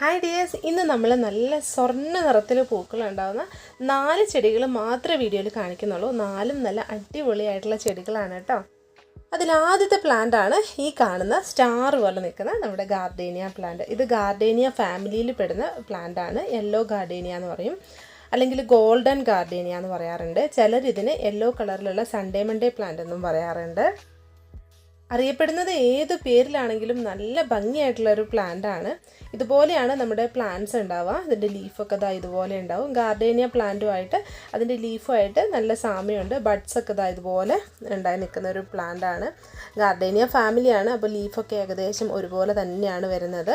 Hi dears ഇന്ന് നമ്മൾ നല്ല സ്വർണ നിറത്തിൽ പൂക്കളുണ്ടാകുന്ന നാല് ചെടികൾ മാത്രമേ വീഡിയോയിൽ കാണിക്കുന്നുള്ളൂ. നാലും നല്ല അടിപൊളിയായിട്ടുള്ള ചെടികളാണ് കേട്ടോ. അതിലാദ്യത്തെ പ്ലാന്റ് ആണ് ഈ കാണുന്ന സ്റ്റാർ പോലെ നിൽക്കുന്ന നമ്മുടെ ഗാർഡേനിയ പ്ലാന്റ് ഇത് ഗാർഡേനിയ ഫാമിലിയിൽ പെടുന്ന പ്ലാന്റ് ആണ്. യെല്ലോ ഗാർഡേനിയ എന്ന് പറയും. അല്ലെങ്കിൽ ഗോൾഡൻ ഗാർഡേനിയ എന്ന് പറയാറുണ്ട്. ചിലരിതിന് യെല്ലോ കളറിലുള്ള സൺഡേ മൺഡേ പ്ലാന്റ് എന്നും പറയാറുണ്ട്. അറിയപ്പെടുന്നത് ഏത് പേരിലാണെങ്കിലും നല്ല ഭംഗിയായിട്ടുള്ള ഒരു പ്ലാന്റ് ആണ് ഇതുപോലെയാണ് നമ്മുടെ പ്ലാന്റ്സ് ഉണ്ടാവുക. അതിന്റെ ലീഫൊക്കെ ഇതാ ഇതുപോലെ ഉണ്ടാവും. ഗാർഡേനിയ പ്ലാന്റുമായിട്ട് അതിന്റെ ലീഫുമായിട്ട് നല്ല സാമ്യമുണ്ട്. ബഡ്സ് ഒക്കെ ഇതാ ഇതുപോലെ ഉണ്ടായി നിൽക്കുന്ന ഒരു പ്ലാന്റ് ആണ് ഗാർഡേനിയ ഫാമിലിയാണ്. അപ്പോൾ ലീഫൊക്കെ ഏകദേശം ഒരുപോലെ തന്നെയാണ് വരുന്നത്.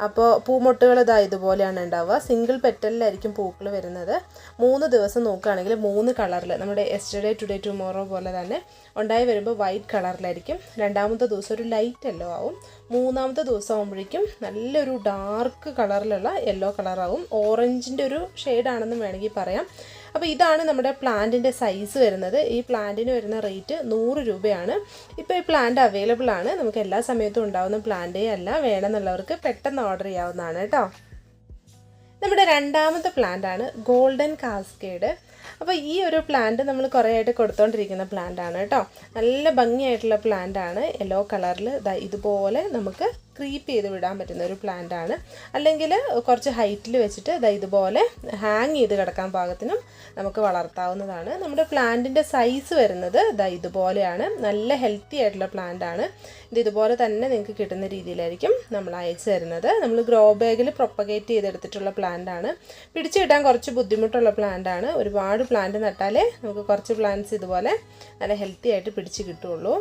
അപ്പോൾ പൂമൊട്ടുകൾ ഇതാ ഇതുപോലെയാണ് ഉണ്ടാവുക. സിംഗിൾ പെറ്റലിലായിരിക്കും പൂക്കൾ വരുന്നത്. മൂന്ന് ദിവസം നോക്കുകയാണെങ്കിൽ മൂന്ന് കളറിൽ നമ്മുടെ എസ്റ്റർഡേ ടുഡേ ടുമോറോ പോലെ തന്നെ ഉണ്ടായി വരുമ്പോൾ വൈറ്റ് കളറിലായിരിക്കും രണ്ടാമത്തെ ദിവസം ഒരു ലൈറ്റ് യെല്ലോ ആവും. മൂന്നാമത്തെ ദിവസം ആകുമ്പോഴേക്കും നല്ലൊരു ഡാർക്ക് കളറിലുള്ള യെല്ലോ കളറാവും ഓറഞ്ചിന്റെ ഒരു ഷെയ്ഡാണെന്ന് വേണമെങ്കിൽ പറയാം. അപ്പോൾ ഇതാണ് നമ്മുടെ പ്ലാന്റിന്റെ സൈസ് വരുന്നത്. ഈ പ്ലാന്റിന് വരുന്ന റേറ്റ് നൂറ് രൂപയാണ്. ഇപ്പോൾ ഈ പ്ലാന്റ് അവൈലബിൾ ആണ്. നമുക്ക് എല്ലാ സമയത്തും ഉണ്ടാകുന്ന പ്ലാന്റേ അല്ല. വേണമെന്നുള്ളവർക്ക് പെട്ടെന്ന് ഓർഡർ ചെയ്യാവുന്നതാണ് കേട്ടോ. നമ്മുടെ രണ്ടാമത്തെ പ്ലാന്റ് ആണ് ഗോൾഡൻ കാസ്കേഡ് അപ്പോൾ ഈ ഒരു പ്ലാന്റ് നമ്മൾ കുറേ ആയിട്ട് കൊടുത്തോണ്ടിരിക്കുന്ന പ്ലാന്റ് ആണ് കേട്ടോ. നല്ല ഭംഗിയായിട്ടുള്ള പ്ലാന്റ് ആണ്. യെല്ലോ കളറിൽ ഇതുപോലെ നമുക്ക് ക്രീപ്പ് ചെയ്ത് വിടാൻ പറ്റുന്ന ഒരു പ്ലാന്റ് ആണ്. അല്ലെങ്കിൽ കുറച്ച് ഹൈറ്റിൽ വെച്ചിട്ട് ഇതാ ഇതുപോലെ ഹാങ് ചെയ്ത് കിടക്കാൻ പാകത്തിനും നമുക്ക് വളർത്താവുന്നതാണ്. നമ്മുടെ പ്ലാന്റിന്റെ സൈസ് വരുന്നത് ഇതാ ഇതുപോലെയാണ്. നല്ല ഹെൽത്തി ആയിട്ടുള്ള പ്ലാന്റ് ആണ്. ഇത് ഇതുപോലെ തന്നെ നിങ്ങൾക്ക് കിട്ടുന്ന രീതിയിലായിരിക്കും നമ്മൾ അയച്ചു തരുന്നത്. നമ്മൾ ഗ്രോ ബാഗിൽ പ്രൊപ്പഗേറ്റ് ചെയ്തെടുത്തിട്ടുള്ള പ്ലാന്റ് ആണ്. പിടിച്ചു കിട്ടാൻ കുറച്ച് ബുദ്ധിമുട്ടുള്ള പ്ലാന്റ് ആണ്. ഒരുപാട് പ്ലാന്റ് നട്ടാലേ നമുക്ക് കുറച്ച് പ്ലാന്റ്സ് ഇതുപോലെ നല്ല ഹെൽത്തി ആയിട്ട് പിടിച്ച് കിട്ടുള്ളൂ.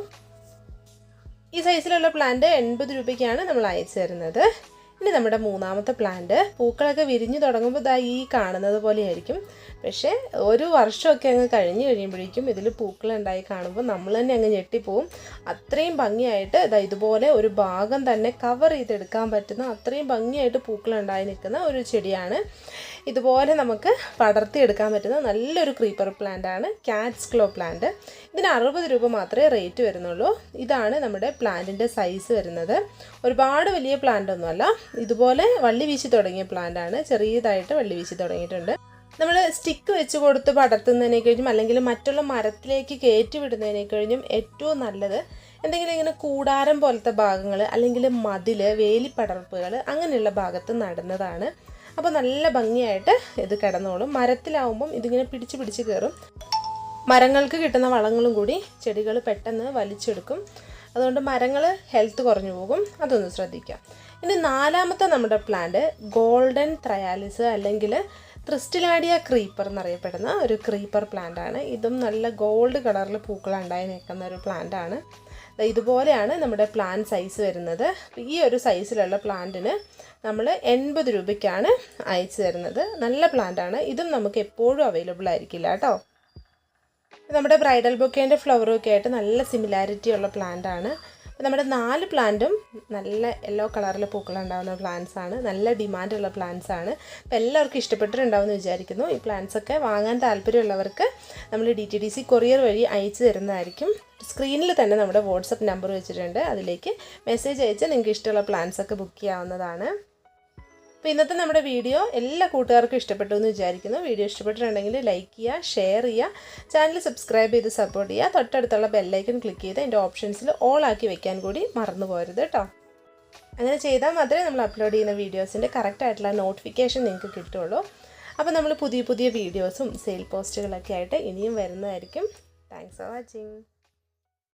ഈ സൈസിലുള്ള പ്ലാന്റ് എൺപത് രൂപയ്ക്കാണ് നമ്മൾ അയച്ചു തരുന്നത്. ഇനി നമ്മുടെ മൂന്നാമത്തെ പ്ലാന്റ് പൂക്കളൊക്കെ വിരിഞ്ഞു തുടങ്ങുമ്പോൾ ഇതാ ഈ കാണുന്നത് പോലെയായിരിക്കും. പക്ഷേ ഒരു വർഷമൊക്കെ അങ്ങ് കഴിഞ്ഞ് കഴിയുമ്പോഴേക്കും ഇതിൽ പൂക്കൾ ഉണ്ടായി കാണുമ്പോൾ നമ്മൾ തന്നെ അങ്ങ് ഞെട്ടിപ്പോവും. അത്രയും ഭംഗിയായിട്ട് ഇതാ ഇതുപോലെ ഒരു ഭാഗം തന്നെ കവർ ചെയ്തെടുക്കാൻ പറ്റുന്ന അത്രയും ഭംഗിയായിട്ട് പൂക്കൾ ഉണ്ടായി നിൽക്കുന്ന ഒരു ചെടിയാണ്. ഇതുപോലെ നമുക്ക് പടർത്തിയെടുക്കാൻ പറ്റുന്ന നല്ലൊരു ക്രീപ്പർ പ്ലാന്റ് ആണ് കാറ്റ്സ് ക്ലോ പ്ലാന്റ് ഇതിന് അറുപത് രൂപ മാത്രമേ റേറ്റ് വരുന്നുള്ളൂ. ഇതാണ് നമ്മുടെ പ്ലാന്റിന്റെ സൈസ് വരുന്നത്. ഒരുപാട് വലിയ പ്ലാന്റ് ഒന്നുമല്ല ഇതുപോലെ വള്ളി വീശി തുടങ്ങിയ പ്ലാന്റ് ആണ്. ചെറിയതായിട്ട് വള്ളി വീശി തുടങ്ങിയിട്ടുണ്ട്. നമ്മൾ സ്റ്റിക്ക് വെച്ച് കൊടുത്ത് പടർത്തുന്നതിനെ കഴിഞ്ഞും അല്ലെങ്കിൽ മറ്റുള്ള മരത്തിലേക്ക് കയറ്റി വിടുന്നതിനെ കഴിഞ്ഞും ഏറ്റവും നല്ലത് എന്തെങ്കിലും ഇങ്ങനെ കൂടാരം പോലത്തെ ഭാഗങ്ങൾ അല്ലെങ്കിൽ മതിൽ വേലിപ്പടർപ്പുകൾ അങ്ങനെയുള്ള ഭാഗത്ത് നടുന്നതാണ്. അപ്പോൾ നല്ല ഭംഗിയായിട്ട് ഇത് കിടന്നോളും. മരത്തിലാവുമ്പം ഇതിങ്ങനെ പിടിച്ച് പിടിച്ച് കയറും. മരങ്ങൾക്ക് കിട്ടുന്ന വളങ്ങളും കൂടി ചെടികൾ പെട്ടെന്ന് വലിച്ചെടുക്കും. അതുകൊണ്ട് മരങ്ങൾ ഹെൽത്ത് കുറഞ്ഞു പോകും. അതൊന്ന് ശ്രദ്ധിക്കാം. ഇനി നാലാമത്തെ നമ്മുടെ പ്ലാന്റ് ഗോൾഡൻ ത്രയാലിസ് അല്ലെങ്കിൽ ക്രിസ്റ്റലാഡിയ ക്രീപ്പർ എന്നറിയപ്പെടുന്ന ഒരു ക്രീപ്പർ പ്ലാന്റ് ആണ്. ഇതും നല്ല ഗോൾഡ് കളറിൽ പൂക്കൾ ഉണ്ടായി നിൽക്കുന്ന ഒരു പ്ലാന്റ് ആണ്. ഇതുപോലെയാണ് നമ്മുടെ പ്ലാൻ സൈസ് വരുന്നത്. ഈ ഒരു സൈസിലുള്ള പ്ലാന്റിന് നമ്മൾ എൺപത് രൂപയ്ക്കാണ് അയച്ചു തരുന്നത്. നല്ല പ്ലാന്റ് ആണ്. ഇതും നമുക്ക് എപ്പോഴും അവൈലബിൾ ആയിരിക്കില്ല കേട്ടോ. നമ്മുടെ ബ്രൈഡൽ ബൊക്കേന്റെ ഫ്ലവറും ഒക്കെ ആയിട്ട് നല്ല സിമിലാരിറ്റി ഉള്ള പ്ലാന്റ് ആണ്. നമ്മുടെ നാല് പ്ലാന്റും നല്ല യെല്ലോ കളറിൽ പൂക്കളുണ്ടാകുന്ന പ്ലാന്റ്സ് ആണ്. നല്ല ഡിമാൻഡുള്ള പ്ലാന്റ്സ് ആണ്. അപ്പോൾ എല്ലാവർക്കും ഇഷ്ടപ്പെട്ടിട്ടുണ്ടാവുമെന്ന് വിചാരിക്കുന്നു. ഈ പ്ലാന്റ്സ് ഒക്കെ വാങ്ങാൻ താല്പര്യമുള്ളവർക്ക് നമ്മൾ D T D C courier വഴി അയച്ചു തരുന്നതായിരിക്കും. സ്ക്രീനിൽ തന്നെ നമ്മുടെ വാട്സപ്പ് നമ്പർ വെച്ചിട്ടുണ്ട്. അതിലേക്ക് മെസ്സേജ് അയച്ച് നിങ്ങൾക്ക് ഇഷ്ടമുള്ള പ്ലാന്റ്സ് ഒക്കെ ബുക്ക് ചെയ്യാവുന്നതാണ്. അപ്പോൾ ഇന്നത്തെ നമ്മുടെ വീഡിയോ എല്ലാ കൂട്ടുകാർക്കും ഇഷ്ടപ്പെട്ടു എന്ന് വിചാരിക്കുന്നു. വീഡിയോ ഇഷ്ടപ്പെട്ടിട്ടുണ്ടെങ്കിൽ ലൈക്ക് ചെയ്യുക ഷെയർ ചെയ്യുക ചാനൽ സബ്സ്ക്രൈബ് ചെയ്ത് സപ്പോർട്ട് ചെയ്യുക. തൊട്ടടുത്തുള്ള ബെല്ലൈക്കൺ ക്ലിക്ക് ചെയ്ത് എന്റെ ഓപ്ഷൻസിൽ ഓൾ ആക്കി വെക്കാൻ കൂടി മറന്നു പോരുത് കേട്ടോ അങ്ങനെ ചെയ്താൽ മാത്രമേ നമ്മൾ അപ്ലോഡ് ചെയ്യുന്ന വീഡിയോസിന്റെ കറക്റ്റ് ആയിട്ടുള്ള നോട്ടിഫിക്കേഷൻ നിങ്ങൾക്ക് കിട്ടുള്ളൂ. അപ്പോൾ നമ്മൾ പുതിയ പുതിയ വീഡിയോസും സെയിൽ പോസ്റ്റുകളൊക്കെ ആയിട്ട് ഇനിയും വരുന്നതായിരിക്കും. Thanks for watching